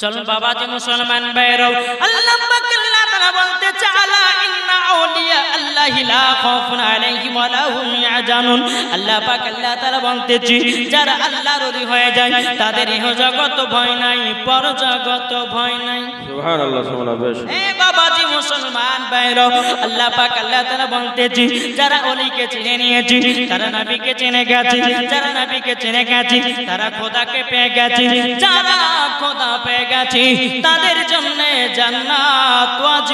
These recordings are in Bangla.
চল বাবা যে মুসলমান বাইরও আল্লাহ তাআলা বলতে চালা ইন্না আউলিয়া আল্লাহি লা খাউফুন আলাইহিম ওয়া লা ইয়াহজানুন। আল্লাহ পাক আল্লাহ তাআলা বলতেছি যারা আল্লাহর ওলি হয়ে যায় তাদের ইহ জগত ভয় নাই পর জগত ভয় নাই। সুবহানাল্লাহ সুবহানাল্লাহ বেশ। এ বাবাজি মুসলমান বাইরো আল্লাহ পাক আল্লাহ তাআলা বলতেছি যারা ওলিকে চিনে নিয়েছি তারা নবীকে চিনে গেছে যারা নবীকে চিনে গেছে তারা খোদাকে পেয়ে গেছে যারা খোদা পেয়ে গেছে তাদের জন্য জান্নাত ওয়াজিব।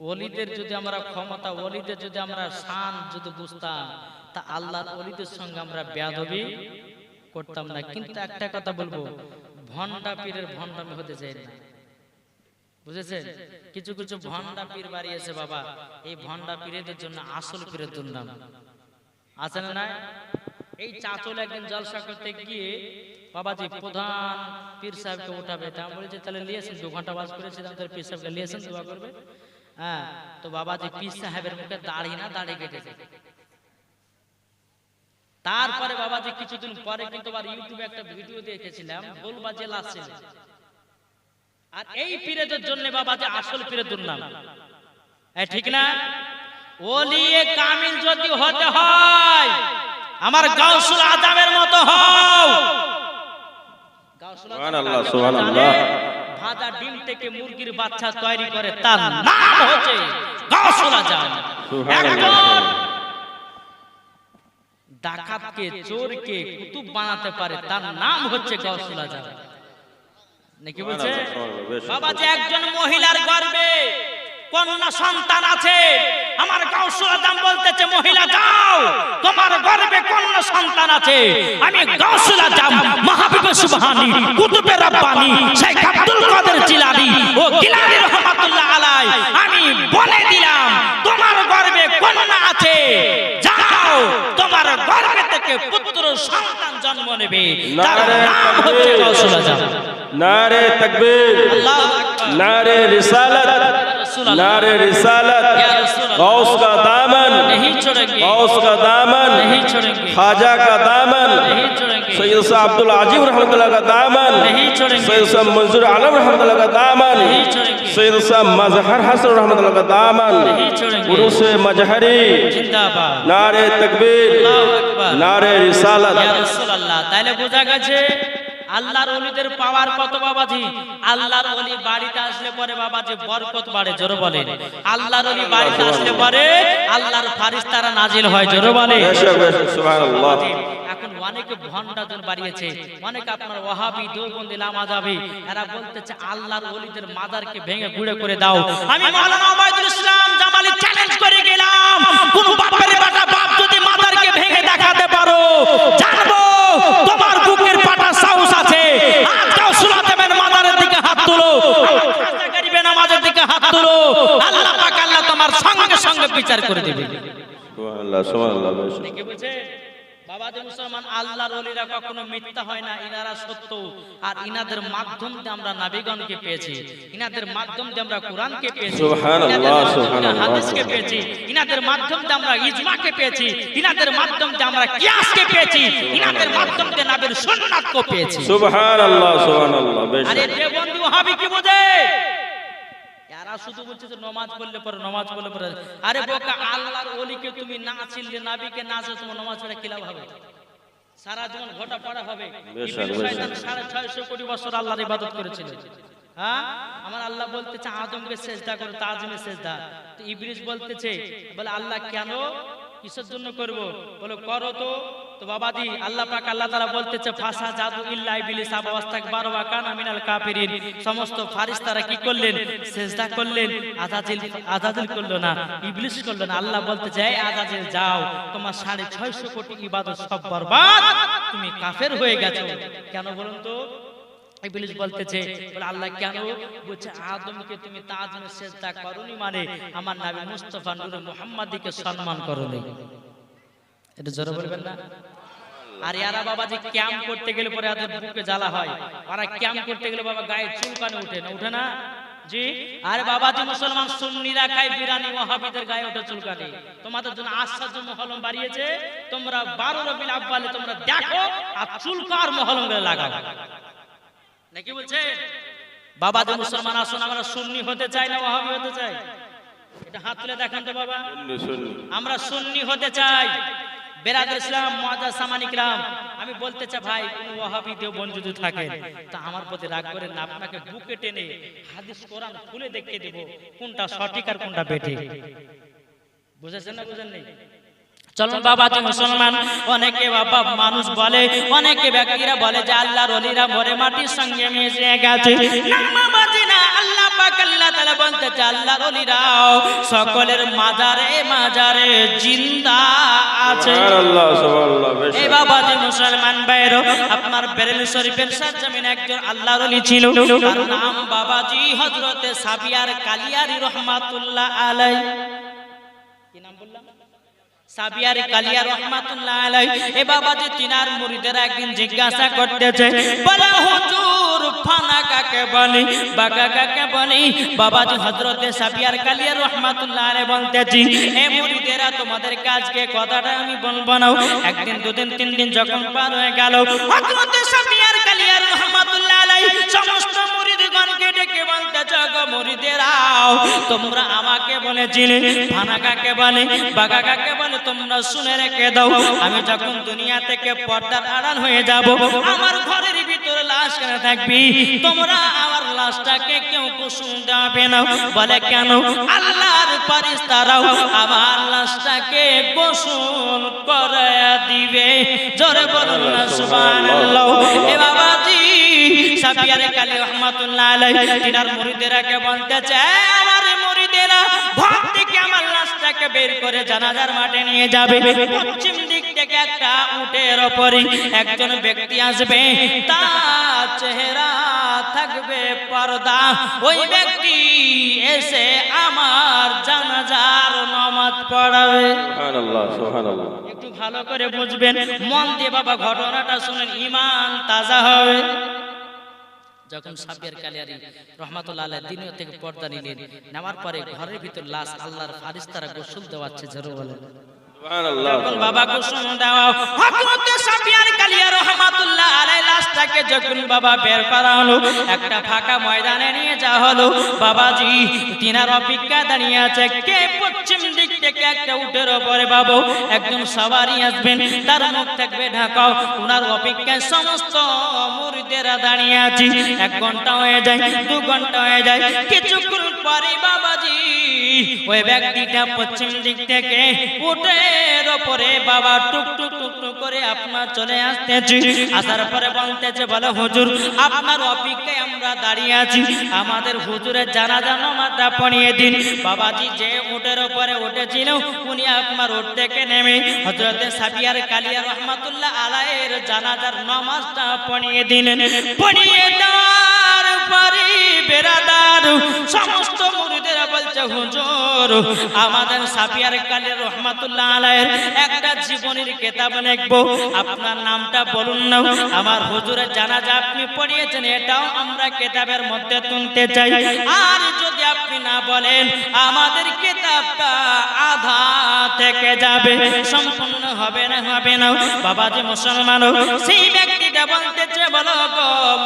ওলিদের যদি আমরা ক্ষমতা, ওলিদের যদি আমরা শান যদি বুঝতাম, তা আল্লাহর ওলিদের সঙ্গে আমরা বেদবি করতাম না। কিন্তু একটা কথা বলব ভন্ডা পীরের ভন্ডামি হতে চাই না। বুঝেছেন? কিছু কিছু ভন্ডা পীর বাড়িয়েছে বাবা। এই ভন্ডা পীরেদের জন্য আসল পীরের দুর্নাম। আছে না নাই? এই চাচল একদিন জলসা করতে গিয়ে বাবাজি প্রধান পীর সাহেবকে উঠাবে। তা বলেছি তাহলে লিয়েছেন দু ঘণ্টা বাস করেছিলাম তাহলে পীর সাহেবকে লিয়েছেন দোয়া করবে। হ্যাঁ তো বাবাজি পীর সাহেবের মুখে দাড়ি না দাড়ি কেটেছে তারপরে বাবাজি কিছুদিন পরে কিন্তু আবার ইউটিউবে একটা ভিডিও দেখেছিলাম গোলবাজে লাসে। আর এই পীরেদের জন্য বাবা যে আসল পীরের দুর্নাম। এ ঠিক না? ওলিয়ে কামিল যদি হতে হয় আমার গাউসুল আজামের মতো হও। গাউসুল সুবহানাল্লাহ, সুবহানাল্লাহ। ভাজা ডিম থেকে মুরগির বাচ্চা তৈরি করে তার নাম হচ্ছে গাউসুল আজম সুবহানাল্লাহ। ডাকাতকে চোরকে কুতুব বানাতে পারে তার নাম হচ্ছে গাউসুল আজম নাকি বলছে। বাবা যে একজন মহিলার গর্বে কন্যা সন্তান আছে। আমার গাউসুল আজম বলতেছে মহিলা যাও। তোমার গর্বে কন্যা সন্তান আছে। আমি গাউসুল আজম মাহবুবে সুবহানি কুতুবে রব্বানি শেখ আব্দুল কাদের জিলানি ও গিলানি রহমাতুল্লাহ আলাই আমি বলে দিলাম তোমার গর্বে কন্যা আছে। যাও তোমার গর্বে থেকে পুত্র সন্তান জন্ম নেবে। তার নাম হচ্ছে গাউসুল আজম। নারে তাকবীর। আল্লাহু আকবার। নারে রিসালাত। रसूल अल्लाह। नारे रिसालत या रसूल अल्लाह। गौस का दामन नहीं छोड़ेंगे गौस का दामन नहीं छोड़ेंगे ख्वाजा का दामन नहीं छोड़ेंगे सैयद साहब अब्दुल अजीब रहमतुल्लाह का दामन नहीं छोड़ेंगे। सैयद साहब मंजूर आलम रहमतुल्लाह का दामन नहीं छोड़ेंगे। सैयद साहब मजहर हसन रहमतुल्लाह का दामन नहीं छोड़ेंगे। उर्स मजहरी जिंदाबाद नारे तकबीर আল্লাহু আকবার नारे रिसालत ইয়া রাসূলুল্লাহ তাইলে বোঝা গেছে আল্লাহর অলিদের পাওয়ার কত বাবাজি? আল্লাহর অলি বাড়িতে আসলে পরে বাবাজি বরকত বাড়ে জোরে বলে আল্লাহর অলি বাড়িতে আসলে পরে আল্লাহর ফারিস্তারা নাজিল হয় জোরে বলে সুবহানাল্লাহ। অনেকে ভণ্ডাজন বাড়িয়েছে। অনেকে আপনার ওয়াহাবি দেওবন্দি লামাজাবি এরা বলতেছে আল্লাহর ওলিদের মাদারকে ভেঙে গুড়ে করে দাও। আমি মাওলানা ওবাইদুল ইসলাম জামালি চ্যালেঞ্জ করে গেলাম। কোন বাপের বেটা বাপ যদি মাদারকে ভেঙে দেখাতে পারো জানব তোমার বুকের পাটা সাহস আছে। আজকাল সুলাতেমের মাদারের দিকে হাত তুলো। গরিবে নামাজের দিকে হাত তুলো। আল্লাহ পাক আল্লাহ তোমার সঙ্গে সঙ্গে বিচার করে দেবে। সুবহানাল্লাহ সুবহানাল্লাহ ঠিক আছে বাবাজি মুসলমান আল্লাহর ওলিরা কখনো মিথ্যা হয় না ইনারা সত্য। আর ইনাদের মাধ্যম দিয়ে আমরা নাবিগণকে পেয়েছি। ইনাদের মাধ্যম দিয়ে আমরা কোরআনকে পেয়েছি। সুবহানাল্লাহ সুবহানাল্লাহ হাদিসকে পেয়েছি। ইনাদের মাধ্যম দিয়ে আমরা ইজমাকে পেয়েছি। ইনাদের মাধ্যম দিয়ে আমরা কিয়াসকে পেয়েছি। ইনাদের মাধ্যম দিয়ে নবীর সুন্নাতকে পেয়েছি। সুবহানাল্লাহ সুবহানাল্লাহ আরে দেববন্ধু হাবি কি বোঝে? এরা শুধু বলছে যে নমাজ পড়লে পরে নমাজ পড়লে পরে। আরে বোকা আল্লাহর ওলিকে তুমি না চিনলে নাবিকে না চিনলে তোমার নমাজ পড়ে কিলাভ হবে? সারা জীবন ঘটা পড়া হবে। সাড়ে ছয়শো কোটি বছর আল্লাহর ইবাদত করেছিল। হ্যাঁ? আমার আল্লাহ বলতেছে আদমকে সেজদা করো তাজমে সেজদা। তো ইবলিস বলতেছে বলে আল্লাহ কেন কিসের জন্য করব। বলে, করো তো। তো বাবাজি, আল্লাহ পাক, আল্লাহ তাআলা বলতেছে, ফাসা জাদু ইল্লা ইবলিস আবা ওয়াস্তাকবার ওয়া কানা মিনাল কাফিরিন। সমস্ত ফারিস্তারা কি করলেন? সেজদা করলেন। আজাজিল আজাজিল করল না, ইবলিস করল না। আল্লাহ বলতেছে, এই আজাজিল, যাও। তোমার সাড়ে ছয়শো কোটি ইবাদত সব বরবাদ। তুমি কাফের হয়ে গেছো। কেন বলুন তো? ইবলিস বলতেছে, বলে আল্লাহ কেন? বলছে, আদমকে তুমি তাজমে করনি মানে আমার নবী মুস্তাফা মুহাম্মাদিকে সম্মান করনি। এটা জোরে বলবেন না? আর বাবা যে করতে গেলে পরে বুকে জ্বালা হয় করতে গেলে বাবা গায়ে না না? জি? বাবা, যে মুসলমান সুন্নিরা খায়, বিরানি ওয়াহাবিদের গায়ে ওঠে চুলকানি। তোমাদের জন্য মহলম বাড়িয়েছে, তোমরা বারো রবিল আব্বালে তোমরা দেখো, আর চুলকার মহলম লাগাও। নাকি বলছে? বাবা যে মুসলমান আসুন আমরা সুন্নি হতে চাই না ওয়াহাবি হতে চাই। এটা হাত তুলে দেখান তো বাবা। আমরা সুন্নি হতে চাই। বেরাদুল ইসলাম মুআজ্জাজ সামানিক রাম আমি বলতে চাই ভাই কোন ওয়াহাবি দেওবন্দ যদি থাকে তা আমার প্রতি রাগ করেন না। আপনাকে বুকে টেনে হাদিস কোরআন খুলে দেখিয়ে দেব কোনটা সঠিক আর কোনটা বেঠিক। বুঝেছেন না বুঝেন নেই চলুন বাবা তো মুসলমান। অনেকে বাবা মানুষ বলে অনেকে ব্যক্তিরা বলে যে আল্লাহর ওলিরা মরে মাটির সঙ্গে মিশে গেছে। না বাবাজি না আল্লাহ পাক আল্লাহ তাআলা বলতেছে আল্লাহর ওলিরাও সকলের মাজারে মাজারে জিন্দা আছে। সুবহানাল্লাহ সুবহানাল্লাহ এই বাবা যে মুসলমান ভাইরো আপনার বেরেলি শরীফের সাজ্জামিন একজন আল্লাহর ছিল। তার নাম বাবাজি হযরতে সাবিয়ার কালিয়ারি রহমাতুল্লাহ আলাই কি নাম বললাম? একদিন তোমাদের কাজকে কথাটা আমি বলব না। একদিন, দুদিন, তিন দিন যখন পার হয়ে গেল, হযরতে সাবিয়ার কালিয়া রহমাতুল্লাহ আলাই সমস্ত মুরিদগণকে ডেকে বলতেছে গো মুরিদেরাও তোমরা আমাকে বলেছিলে, ফানা কাকে বলে, বাগা কাকে বলে তোমরা শুনে রেখে দাও, আমি যখন দুনিয়া থেকে পর্দার আড়াল হয়ে যাব, আমার ঘরের ভিতরে লাশ কেন থাকবি? তোমরা আমার লাশটাকে কেউ কুসুম দেবে না। বলে কেন? আল্লাহর পারিস্তারাও আমার লাশটাকে গোসল করে দিবে। জোরে বলুন না, সুবহানাল্লাহ। এ বাবাজি সাবিয়ারে কালী রহমাতুল্লাহ আলাইহি, তিনার মুরিদেরাকে বলতেছে "এই আমার মুরিদেরা থেকে আমার লাশটাকে বের করে জানাজার মাঠে নিয়ে যাবে। পশ্চিম দিক থেকে একটা উটের ওপরে একজন ব্যক্তি আসবে। তার চেহারা থাকবে পর্দা। ওই ব্যক্তি এসে আমার জানাজার নামাজ পড়াবে। একটু ভালো করে বুঝবেন মন দিয়ে বাবা ঘটনাটা শুনেন ইমান তাজা হবে। যখন সাবিয়ার কালিয়ারি রহমাতুল্লাহ আলাইহি দিনীয় থেকে পর্দা নিলেন নেওয়ার পরে ঘরের ভিতর লাশ আল্লাহর ফারিস্তারা গোসল দেওয়াচ্ছে জোরে বলেন। বাবা কুসুম দেওয়া হযরতে সাফিয়ার কালিয়া রাহমাতুল্লাহ আলাইহি লাশটাকে যখন বাবা বের করা হলো একটা ফাঁকা ময়দানে নিয়ে যাওয়া হলো বাবাজি তিনার অপেক্ষা দাঁড়িয়ে আছে কে পশ্চিম থেকে একটা উটের উপরে বাবু, একজন সওয়ারি আসবেন, তার মুখ থাকবে ঢাকাও ওনার অপেক্ষায় সমস্ত মুরিদেরা দাঁড়িয়ে আছে। এক ঘণ্টা হয়ে যায়, দু ঘণ্টা হয়ে যায়। কিছুক্ষণ পরে বাবাজি ওই ব্যক্তিটা পশ্চিম দিক থেকে উটের ওপরে বাবা টুক টুক টুক টুক করে আপনার চলে আসতেছে। আসার পরে বলতেছে, বলে, হুজুর, আপনার অপেক্ষায় আমরা দাঁড়িয়ে আছি। আমাদের হুজুরের জানাজা নামাজটা পড়িয়ে দিন। বাবাজি যে উটের ওপরে উঠেছিল উনি আপনার উঠ থেকে নেমে হজরতে সাবিয়ার কালিয়া রহমাতুল্লাহ আলাইয়ের জানাজার নমাজটা পড়িয়ে দিলেন। পড়িয়ে দেওয়ার পরে সমস্ত বলছে, হুজুর, আমাদের সাফিয়ার কালী রহমাতুল্লাহ একটা কিতাব আপনার নামটা বলুন না। আমার আপনি পড়িয়েছেন, এটাও আমরা কিতাবের মধ্যে তুলতে চাই। আর যদি আপনি না বলেন, আমাদের কিতাবটা আধা থেকে যাবে। সম্পূর্ণ হবে না হবে না। বাবাজি মুসলমান, সেই ব্যক্তিটা বলো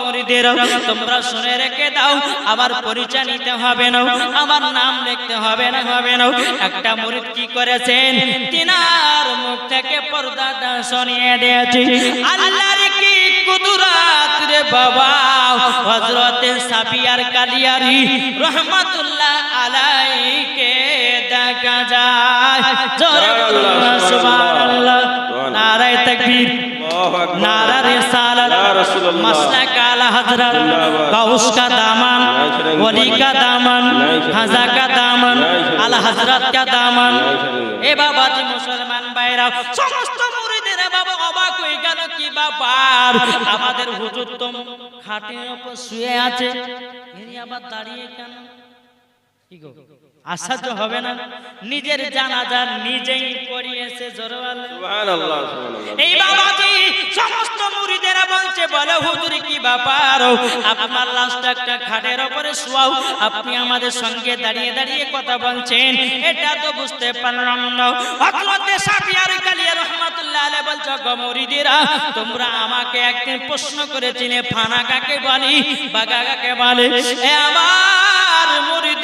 মুরিদের, তোমরা শুনে রেখে দাও। আমার পরিচয় নিতে হবে না। আমার নাম লিখতে হবে না হবে না। একটা মুরিদ কি করেছেন? তিনার মুখ থেকে পর্দাটা সরিয়ে দিয়েছে। আল্লাহর কি কুদরাত রে বাবা? হযরতে সাফিয়ার কালিয়ারি রহমাতুল্লাহ আলাইকে দেখা যায়। সুবহানাল্লাহ। নারায়ে তাকবীর। नारा रिसालत या रसूलुल्लाह। मसला काला हजरत गौस का दामन वली का दामन खाजा का दामन আল হজরত का दामन এ বাবাজি মুসলমান ভাইরা সমস্ত মুরিদেরা বাবা অবাক হয়ে গেল কি ব্যাপার আমাদের হুজুর তো খাটের উপর শুয়ে আছে ইনি আবার দাঁড়িয়ে কেন কি গো আশ্চর্য হবে না। নিজের জানাজা নিজেই পড়িয়েছে জোরওয়ালা। সুবহানাল্লাহ সুবহানাল্লাহ। এই বাবাজি সমস্ত মুরিদেরা বলছে বলে হুজুর কি ব্যাপার? আপনার লাশটা একটা খাটের উপরে শোয়াও। আপনি আমাদের সঙ্গে দাঁড়িয়ে দাঁড়িয়ে কথা বলছেন। এটা তো বুঝতে পারলাম না। হযরতে সাফিয়ার কালিয়া রহমাতুল্লাহ আলাইহি বলছো গো মুরিদেরা তোমরা আমাকে একদিন প্রশ্ন করেছিলে ফানা কাকে বলি বাগা কাকে বলে? এ আমার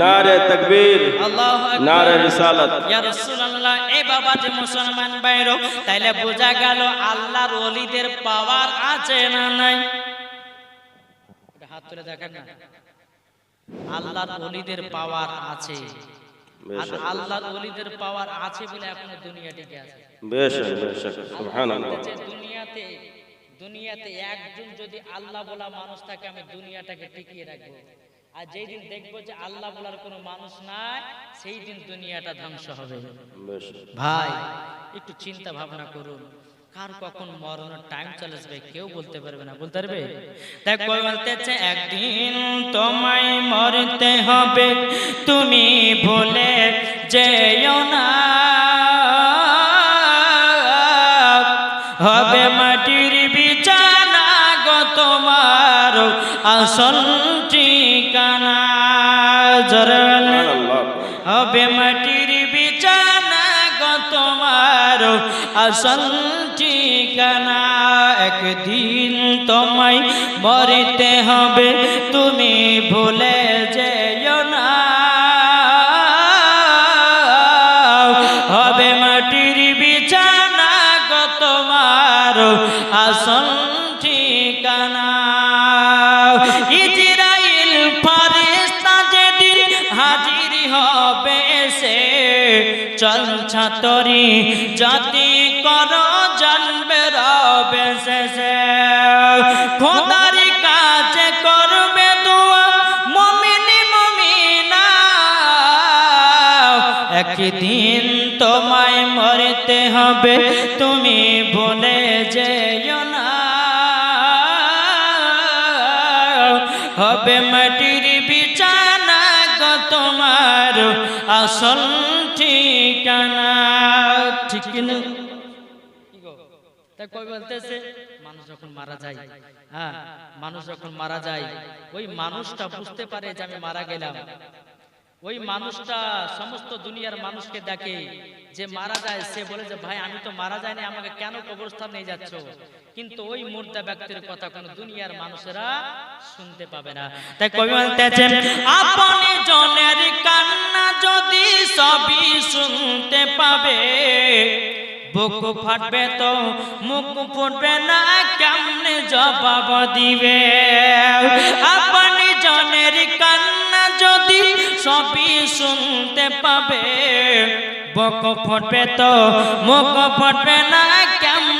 নারে তকবীর নারে রিসালাত। ইয়া রাসূলুল্লাহ এ বাবা যে মুসলমান বাইরো তাইলে বোঝা গেল আল্লাহর ওলিদের পাওয়ার আছে না নাই? হাত তুলে দেখেন না। আল্লাহর ওলিদের পাওয়ার আছে। আর আল্লাহর ওলিদের পাওয়ার আছে বলে আপনি দুনিয়া টিকে আছে। বেশক বেশক সুবহানাল্লাহ। দুনিয়াতে দুনিয়াতে একজন যদি আল্লাহ বলা মানুষ থাকে আমি দুনিয়াটাকে টিকিয়ে রাখব। আর যেই দিন দেখব যে আল্লাহ বলার কোনো মানুষ নাই সেই দিন দুনিয়াটা ধ্বংস হবে। ভাই একটু চিন্তা ভাবনা করুন। কার কখন মরণের টাইম চলে আসবে কেউ বলতে পারবে না। বলতে পারবে? দেখ কই বলতেছে একদিন তোমায় মরতে হবে। তুমি বলে যেও না। হবে মাটির বিছানা গো তোমার আসল আসল ঠিকানা একদিন তোমায় মরিতে হবে, তুমি ভুলে যেও না। হবে মাটির বিছানা গো তোমার আসল ইজরাইল যেদিন হাজির হবে, সে চল ছাতরি জাতি কর জানবে রবে শেষে। খোদারি কাছে করবে দোয়া, মমিনি মমিনা। একদিন তোমায় মরতে হবে, তুমি বলে যেও না। হবে মাটির বিছানা গো তোমার আসল ঠিকানা তাই কই বলতেছে, মানুষ যখন মারা যায় হ্যাঁ মানুষ যখন মারা যায়, ওই মানুষটা বুঝতে পারে যে আমি মারা গেলাম। ওই মানুষটা সমস্ত দুনিয়ার মানুষকে যে মারা যায়, সে বলে যে, ভাই, আমি তো মারা আমাকে কেন কবরস্থান নিয়ে যাচ্ছ? কিন্তু ওই মুর্দা ব্যক্তির কথা কোন দুনিয়ার মানুষেরা শুনতে পাবে না। তাই কবি বলতেছেন আপনি জনের কান্না যদি সবই শুনতে পাবে বুক ফাটবে তো মুখ ফুটবে না, কেমনে জবাব দিবে? আপনি জনের কান্না যদি সবই শুনতে পাবে, বক ফটবে তো মুখ ফটবে না, কেমনে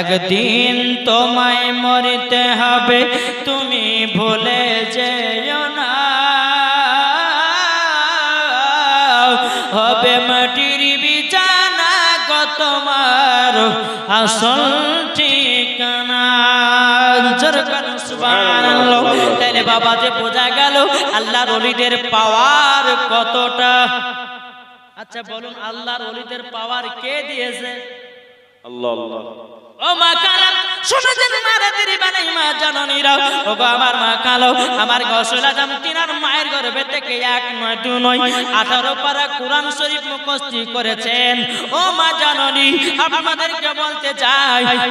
একদিন তোমায় মরতে হবে, তুমি ভুলে যেও না। হবে মাটির বিছানা গো তোমার আসল ঠিকানা। বাবা যে বোঝা গেল, আল্লাহর ওলিদের পাওয়ার কতটা। আচ্ছা বলুন, আল্লাহর ওলিদের পাওয়ার কে দিয়েছে?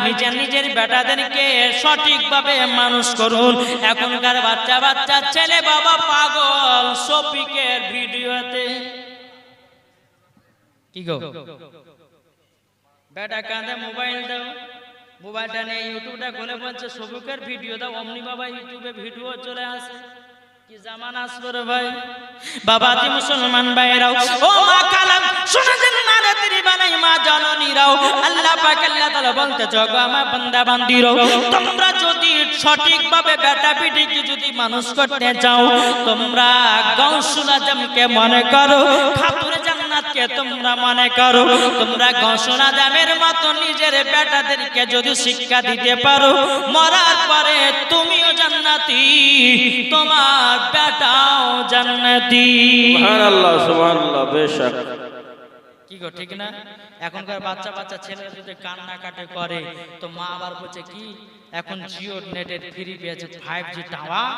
নিজের নিজের বেটাদেরকে সঠিকভাবে মানুষ করুন। এখনকার বাচ্চা বাচ্চা, ছেলে বাবা পাগল সফিকের ভিডিওতে। কি গো? বেটা কাঁধে মোবাইল দাও মোবাইলটা নিয়ে ইউটিউবটা খুলে বলছে সবুকের ভিডিও দাও অমনি বাবা ইউটিউবে ভিডিও চলে আসে কি জামান আসলো রে ভাই বাবা দি মুসলমান ভাইরাও ও মা কালাম শুনেছেন না রে তিনি বানাই মা জননীরাও আল্লাহ পাক আল্লাহ তাআলা বলতে জগো আমার বান্দা বান্দিরও তোমরা যদি সঠিকভাবে বেটা পিটিকে যদি মানুষ করতে চাও তোমরা গৌসুল আজমকে মনে করো খাতুরে জান্নাতকে তোমরা মনে করো? তোমরা গৌসুল আজমের মতো নিজের বেটাদেরকে যদি শিক্ষা দিতে পারো মরার পরে তুমিও জান্নাতি তোমার বেটাও জান্নাতি। সুবহান আল্লাহ সুবহান আল্লাহ বেশক। কি গো ঠিক না? এখনকার বাচ্চা বাচ্চা ছেলে যদি কান্না কাটে করে তো মা আবার বলছে কি? এখন জিও নেটের ফ্রি পেয়েছে ফাইভ জি টাওয়ার?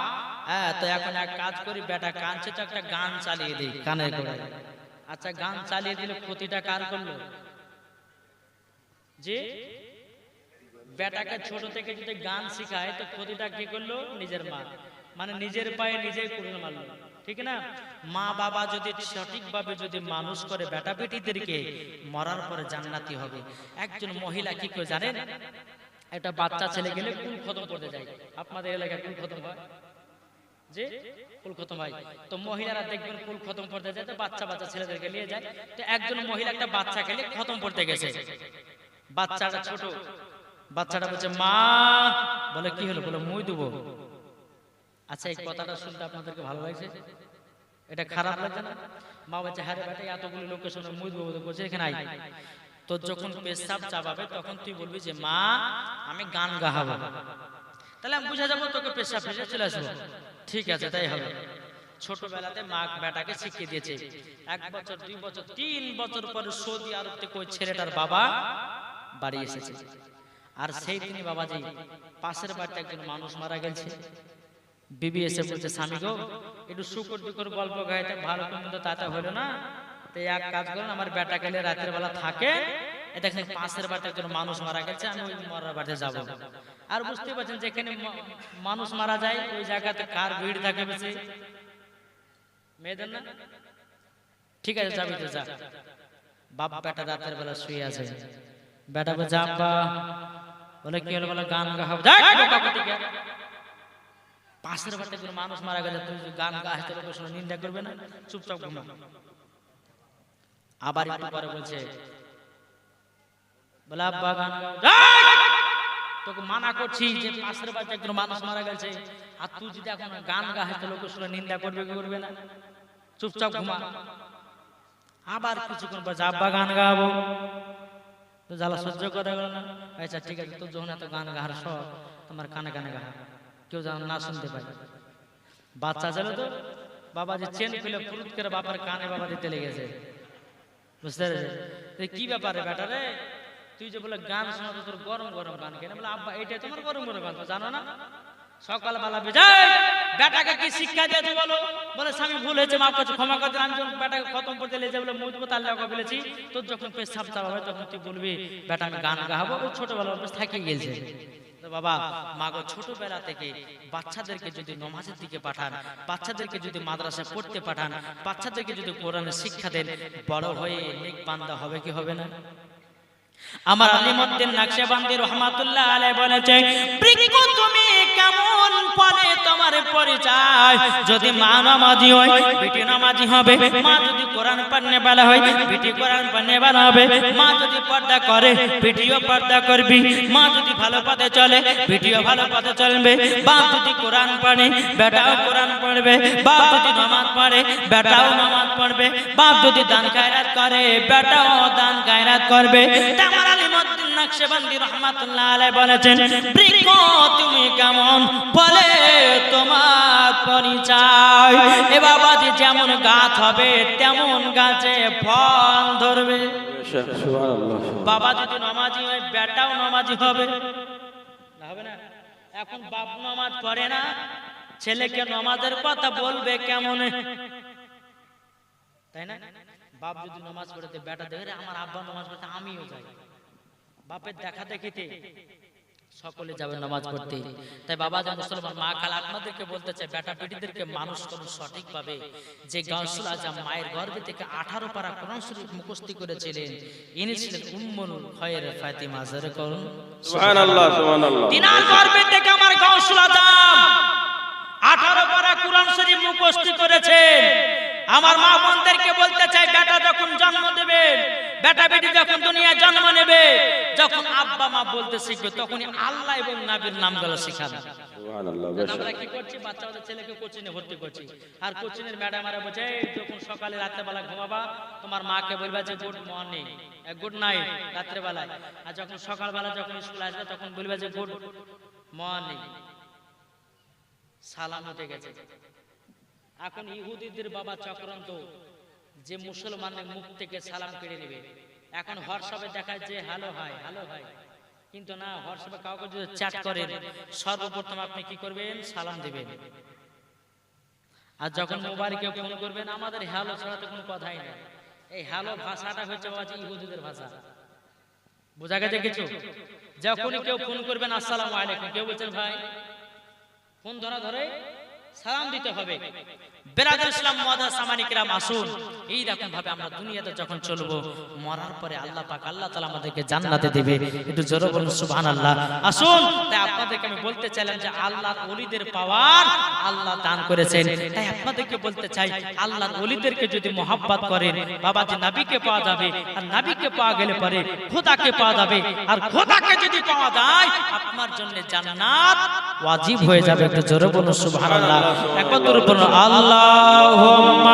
হ্যাঁ তো এখন এক কাজ করি বেটা কানছে তো একটা গান চালিয়ে দিই কানের গোড়ায়। আচ্ছা গান চালিয়ে দিলে ক্ষতিটা কার করল? যে? বেটাকে ছোট থেকে যদি গান শিখায়, তো ক্ষতিটা কি করল? নিজের মা। মানে নিজের পায়ে নিজেই কুড়ুল মারলো। ঠিক না? মা বাবা যদি সঠিকভাবে যদি মানুষ করে বেটা বেটিদেরকে, মরার পরে জান্নাতি হবে। একজন মহিলা কি করে জানেন? একটা বাচ্চা ছেলে গেলে কুল খতম করতে যায়। আপনাদের এলাকায় কুল খতম হয়? যে ফুল খতম হয়। তো মহিলারা দেখবেন ফুল খতম করতে যায় তো বাচ্চা বাচ্চা ছেলেদেরকে নিয়ে যায়। তো একজন মহিলা একটা বাচ্চা খেলে খতম করতে গেছে। বাচ্চাটা ছোট। বাচ্চাটা বলছে, মা! বলে, কি হলো? বলে, মুই দেবো। আচ্ছা এই কথাটা শুনতে আপনাদেরকে ভালো লাগছে? এটা খারাপ লাগছে না? মা বলছে হ্যাঁ বেটা এতগুলো লোকের সঙ্গে মুই দেবো বলছে, এখানে আই তো যখন পেশাব চাবাবে তখন তুই বলবি যে, মা, আমি গান গাহাবো। তাহলে আমি বুঝে যাব তোকে পেশাব ফেসে চলে আসব। ঠিক আছে তাই হবে। ছোটবেলাতে মা বেটাকে শিখিয়ে দিয়েছে এক বছর দুই বছর তিন বছর পরে সৌদি আরব থেকে ওই ছেলেটার বাবা বাড়ি এসেছে। আর সেই দিনই বাবাজি পাশের বাড়িতে একজন মানুষ মারা গেছে। বিবি এসে বলছে স্বামী গো একটু শুকর টুকর গল্প গাইতে ভালো কিন্তু তাতে হলো না। তো এক কাজ করুন আমার বেটা গেলে রাতের বেলা থাকে পাশের বাড়িতে একজন মানুষ মারা গেছে, আমি ওই মরার বাড়িতে যাব। আর বুঝতে পারছেন যেখানে মানুষ মারা যায়, ওই জায়গাতে কার ভিড় থাকে বেশি মেয়েদের না? ঠিক আছে, যাবি তো, যা। বাপ বেটা রাতের বেলা শুয়ে আছে। বেটা বলে, কি হলো? বলে, গান? পাশের বাড়িতে কোনো মানুষ মারা গেলে তুই গান সঙ্গে নিন্দা করবে না? চুপচাপ আবার একটু পরে বলছে বলে তোকে মানা করছি মারা আর তুই লোকের সঙ্গে নিন্দা করবে কি করবে না? চুপচাপ আবার কিছুক্ষণ পর আব্বা, গান গাবো। তো জ্বালা সহ্য করা গেল না। আচ্ছা ঠিক আছে, তোর যখন এত গান গাহার সব তোমার কানে কানে গাহা। কেউ যেন না শুনতে পায়। বাচ্চা ছিল তো, বাবা যে চেন খুলে ফুরুত করে বাবার কানে বাবা দিতে লেগেছে। বুঝতে পেরেছে কি ব্যাপারে বেটা রে? তুই যে বলে গান শোনাতো তোর গরম গরম গান কেন বলে, আব্বা এটা তোমার গরম গরম গান। জানো না? সকালবেলা বেজায়, বেটাকে কি শিক্ষা দিয়েছে বলো? বলে, স্বামী ভুল হয়েছে, মাফ করছে, ক্ষমা করছে আমি যখন বেটাকে খতম করতে লেগে বলে, মুজবো তার লাগা বলেছি। তোর যখন পেশাব চালাবে তখন তুই বলবি, বেটা, আমি গান গাহাবো ও ছোটবেলা অভ্যাস থাকে গেছে বাবা, মাগো ছোটবেলা থেকে বাচ্চাদেরকে যদি নমাজের দিকে পাঠান, বাচ্চাদেরকে যদি মাদ্রাসায় পড়তে পাঠান, বাচ্চাদেরকে যদি কোরআনের শিক্ষা দেন, বড় হয়ে নেক বান্দা হবে কি হবে না? আমার আলিমুদ্দিন নকশবন্দি রহমাতুল্লাহ আলাই বলেছে, বৃক্ষ তুমি কেমন ফলে তোমার পরিচয়? যদি মা নামাজি হয়, বিটি নামাজি হবে। মা যদি কোরআন পড়নে বালা হয়, বিটি কোরআন পড়নে বালা হবে। মা যদি পর্দা করে, বিটিও পর্দা করবি। মা যদি ভালো পথে চলে, বিটিও ভালো পথে চলবে। বাপ যদি কোরআন পড়ে, বেটাও কোরআন পড়বে। বাপ যদি নামাজ পড়ে, বেটাও নামাজ পড়বে। বাপ যদি দান গায়রাত করে, বেটাও দান গায়রাত করবে। আলিমুদ্দিন নকশবন্দি রহমাতুল্লাহ আলাইহি বলেছেন বৃক্ষ তুমি কেমন? বলে তোমার পরিচয়। এ বাবাজি যেমন গাছ হবে তেমন গাছে ফল ধরবে। বাবা যদি নমাজি হয় বেটাও নমাজি হবে। হবে না? এখন বাপ নামাজ পড়ে না ছেলেকে নমাজের কথা বলবে কেমন? তাই না? বাপ যদি নামাজ পড়তে বেটা দেখে আমার আব্বা নামাজ পড়তে আমিও যাই। বাপের দেখা দেখিতে সকলে যাবে নামাজ পড়তে। তাই বাবা যা মুসলমান মা কাল আপনাদেরকে বলতে চাই বেটা বেটিদেরকে মানুষ করুন সঠিকভাবে যে গাউসুল আজম মায়ের গর্ভে থেকে আঠারো পারা কোরআন শরীফ মুখস্থি করেছিলেন ইনি ছিলেন উম্মুল খয়ের ফাতিমা। জোরে করুন সুবহান আল্লাহ সুবহান তিনার গর্ভে থেকে আমার গাউসুল আজম আঠারো পারা কোরআন শরীফ মুখস্থি করেছেন। আমার মা বোনদেরকে বলতে চাই বেটা যখন জন্ম দেবে বেটা বেটি যখন দুনিয়ায় জন্ম নেবে যখন আব্বা মা বলতে শিখবে তখনই আল্লাহ এবং নাবির নামগুলো শিখাবে। আমরা কি করছি? বাচ্চাদের ছেলেকে কোচিনে ভর্তি করছি। আর কোচিনের ম্যাডামরা বলছে যখন সকালে রাত্রেবেলা ঘুমাবা তোমার মাকে বলবা যে গুড মর্নিং গুড নাইট রাত্রেবেলায়। আর যখন সকালবেলা যখন স্কুল আসবে তখন বলবে যে গুড মর্নিং। সালাম উঠে গেছে। এখন ইহুদিদের বাবা চক্রান্ত যে মুসলমানের মুখ থেকে সালাম কেড়ে নেবে। এখন হোয়াটসঅ্যাপে দেখায় যে হ্যালো হাই হ্যালো হাই। কিন্তু না হোয়াটসঅ্যাপে কাউকে যদি চ্যাট করেন সর্বপ্রথম আপনি কি করবেন? সালাম দিবেন। আর যখন মোবাইলকে ফোন করবেন আমাদের হ্যালো ছাড়া তো কোনো কথাই নেই। এই হ্যালো ভাষাটা হচ্ছে বাবা ইহুদিদের ভাষা। বোঝা গেছে কিছু? যখনই কেউ ফোন করবেন আসসালামু আলাইকুম। কেউ বলছেন ভাই ফোন ধরা ধরে সালাম দিতে হবে। বেরাদুল ইসলাম মাদার সামানিকরাম আসুন। এই রকম ভাবে আমরা দুনিয়াতে যখন চলবো, মরার পরে আল্লাহ পাক, আল্লাহ তাআলা আমাদেরকে জান্নাতে দেবে। একটু জোরে বলুন, সুবহানাল্লাহ। আসুন, তাই আপনাদেরকে আমি বলতে চাইলাম যে আল্লাহর ওলিদের পাওয়ার আল্লাহ দান করেছেন। তাই আপনাদেরকে বলতে চাই, আল্লাহর ওলিদেরকে যদি মোহাব্বত করেন বাবা যে নবীকে পাওয়া যাবে, আর নবীকে পাওয়া গেলে পরে খোদাকে পাওয়া যাবে। আর খোদাকে যদি পাওয়া যায়, আপনার জন্য জান্নাত ওয়াজিব হয়ে যাবে। একটু জোরে বলুন, সুবহানাল্লাহ। একবার বলুন اللهم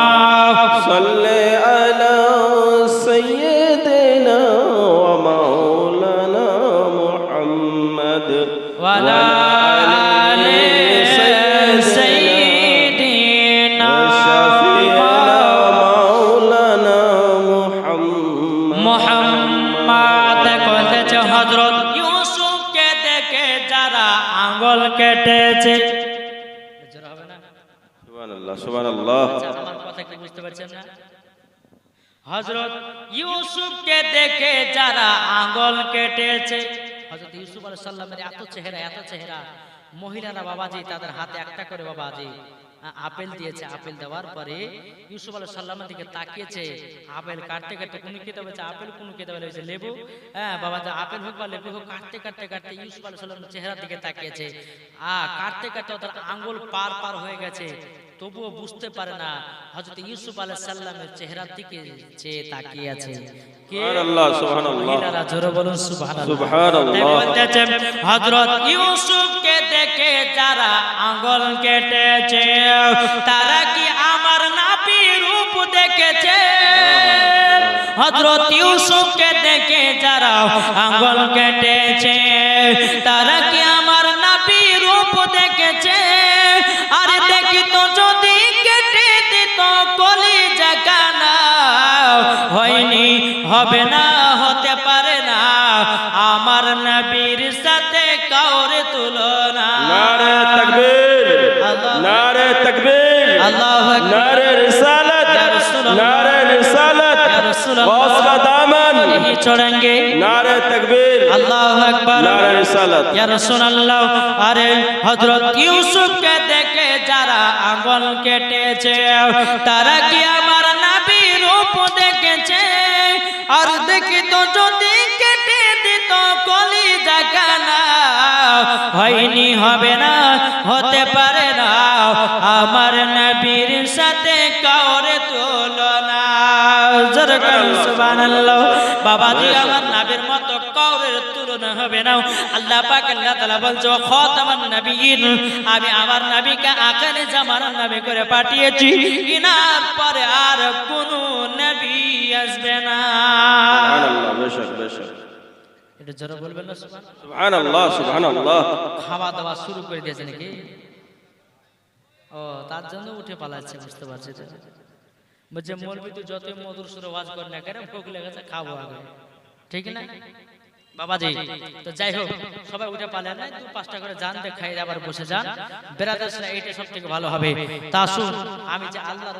صل على হযরত ইউসুফকে দেখে যারা আঙ্গুল কেটেছে হজরত ইউসুফ আলাইহিস সালামের এত চেহারা এত চেহারা। মহিলারা, বাবাজি, তাদের হাতে একটা করে বাবাজি আপেল দিয়েছে। আপেল দেওয়ার পরে ইউসুফ আলাইহিস সাল্লামের দিকে তাকিয়েছে। আপেল কাটতে কাটতে কোন খেতে বলছে, আপেল কোন খেতে বলেছে লেবু। হ্যাঁ বাবা আপেল হোক বা লেবু হোক, কাটতে কাটতে কাটতে ইউসুফ আলাইহিস সাল্লামের চেহারার দিকে তাকিয়েছে। আ, কাটতে কাটতে ওদের আঙ্গুল পার পার হয়ে গেছে। তবুও বুঝতে পারে না হযরত ইউসুফ আলাইহিস সালামের চেহারার দিকে চেয়ে তাকিয়ে আছে। সুবহানাল্লাহ সুবহানাল্লাহ। জোরে বলুন সুবহানাল্লাহ। সুবহানাল্লাহ। হযরত দেখে যারা আঙ্গুল কেটেছে তারা কি আমার রূপ দেখেছে? হযরত দেখে যারা আঙ্গুল কেটেছে তারা কি হবে না হতে পারে না। আমার নবীর সাথে কাউর নারে আল্লাহু আকবার। নারে রিসালাত ইয়া রাসূলুল্লাহ। আরে রিসালাত ইয়া রাসূলুল্লাহ। দেখে যারা আঙ্গুল কেটেছে তারা কি আমার নবীর রূপ দেখেছে? আর দেখি তো যদি কেটে দিত কলি জাগানা হয়নি, হবে না, হতে পারে না। আমার নবীর সাথে কাউরে তুলনা। আমার মতো কাউরের তুলনা হবে না। আল্লাহ পাক, আল্লাহ তাআলা বলছে খাতামান নবিয়িন আমি আমার নবীকে আখেরি জামানার নবী করে পাঠিয়েছি। ইনার পরে আর কোন নবী আসবে না। খাওয়া দাওয়া শুরু করে দিয়েছে নাকি? ও তার জন্য উঠে পালাচ্ছে বুঝতে পারছি বলছে মরবি মধুর না কেন খাব আগে। ঠিক না? বাবাজি তো যাই হোক সবাই উঠে পালে না দু পাঁচটা করে যান খাই আবার বসে যান। বেড়াতে এইটা সব থেকে ভালো হবে। তা শুন আমি যে আল্লাহর